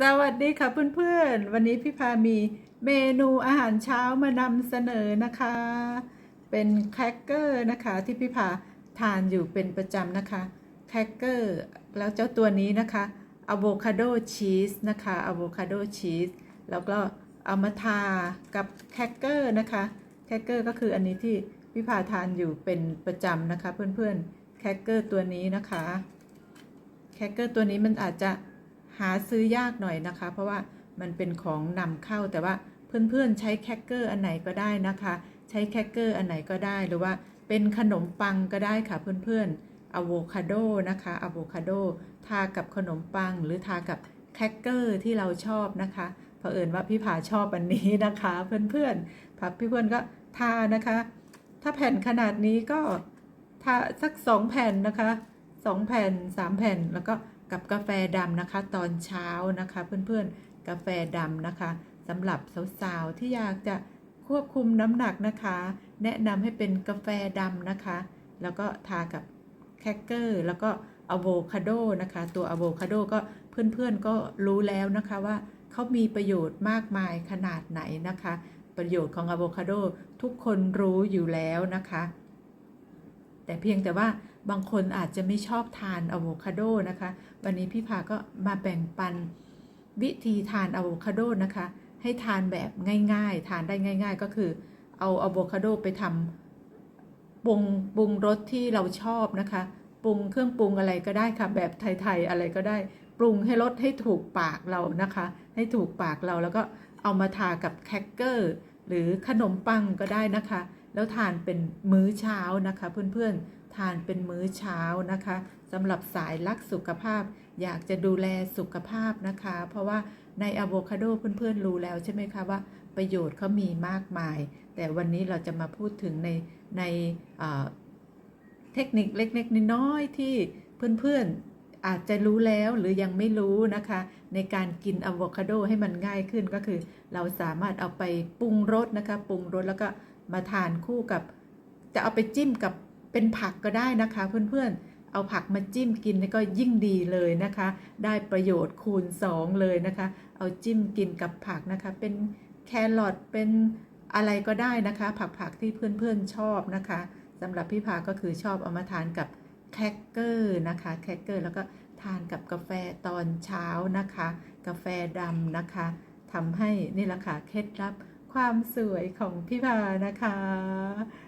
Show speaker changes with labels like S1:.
S1: สวัสดีค่ะเพื่อนๆ วันนี้พี่พามีเมนูอาหารเช้ามานำเสนอนะคะ เป็นแครกเกอร์นะคะที่พี่พาทานอยู่เป็นประจำนะคะแครกเกอร์แล้วเจ้าตัวนี้นะคะอะโวคาโดชีสนะคะอะโวคาโดชีสแล้วก็เอามาทากับแครกเกอร์นะคะแครกเกอร์ก็คืออันนี้ที่พี่พาทานอยู่เป็นประจำนะคะเพื่อนๆแครกเกอร์ตัวนี้นะคะแครกเกอร์ตัวนี้มันอาจจะ หาซื้อยากหน่อยนะคะ เพราะว่ามันเป็นของนำเข้าแต่ว่าเพื่อนๆใช้แครกเกอร์อันไหนก็ได้นะคะ ใช้แครกเกอร์อันไหนก็ได้หรือว่าเป็นขนมปังก็ได้ค่ะเพื่อนๆอะโวคาโดนะคะอะโวคาโดทากับขนมปังหรือทากับแครกเกอร์ที่เราชอบนะคะเผอิญว่าพี่ผาชอบอันนี้นะคะ เพื่อนๆพับพี่เพื่อนก็ทานะคะ ถ้าแผ่นขนาดนี้ก็ทาสักสองแผ่นนะคะสองแผ่นสามแผ่นแล้วก็ กับกาแฟดำนะคะ ตอนเช้านะคะ เพื่อนๆกาแฟดำนะคะสำหรับสาวๆที่อยากจะควบคุมน้ำหนักนะคะ แนะนำให้เป็นกาแฟดำนะคะ แล้วก็ทากับแครกเกอร์แล้วก็อะโวคาโดนะคะ ตัวอะโวคาโดก็เพื่อนๆก็รู้แล้วนะคะว่าเขามีประโยชน์มากมายขนาดไหนนะคะ ประโยชน์ของอะโวคาโดทุกคนรู้อยู่แล้วนะคะ แต่เพียงแต่ว่าบางคนอาจจะไม่ชอบทานอะโวคาโดนะคะ วันนี้พี่พาก็มาแบ่งปันวิธีทานอะโวคาโดนะคะ ให้ทานแบบง่าย ๆ ทานได้ง่าย ๆ ก็คือเอาอะโวคาโดไปทำปรุงปรุงรสที่เราชอบนะคะ ปรุงเครื่องปรุงอะไรก็ได้ค่ะ แบบไทยๆอะไรก็ได้ ปรุงให้รสให้ถูกปากเรานะคะ ให้ถูกปากเราแล้วก็เอามาทากับแครกเกอร์หรือขนมปังก็ได้นะคะ แล้วทานเป็นมื้อเช้านะคะ เพื่อนๆทานเป็นมื้อเช้านะคะสำหรับสายรักสุขภาพ อยากจะดูแลสุขภาพนะคะ เพราะว่าในอะโวคาโดเพื่อนๆรู้แล้วใช่ไหมคะว่าประโยชน์เขามีมากมาย แต่วันนี้เราจะมาพูดถึงในในเทคนิคเล็กๆน้อยๆที่เพื่อนๆอาจจะรู้แล้วหรือยังไม่รู้นะคะ ในการกินอะโวคาโดให้มันง่ายขึ้นก็คือ เราสามารถเอาไปปรุงรสนะคะ ปรุงรสแล้วก็ มาทานคู่กับ จะเอาไปจิ้มกับเป็นผักก็ได้นะคะ เพื่อนๆ เอาผักมาจิ้มกินก็ยิ่งดีเลยนะคะ ได้ประโยชน์คูณ 2 เลยนะคะ เอาจิ้มกินกับผักนะคะ เป็นแครอทเป็นอะไรก็ได้นะคะ ผักผักๆที่เพื่อนๆชอบนะคะสำหรับพี่พาก็คือชอบเอามาทานกับแครกเกอร์นะคะแครกเกอร์แล้วก็ทานกับกาแฟตอนเช้านะคะ กาแฟดำนะคะทำให้นี่แหละค่ะเคล็ดลับ ความสวยของพี่พานะคะ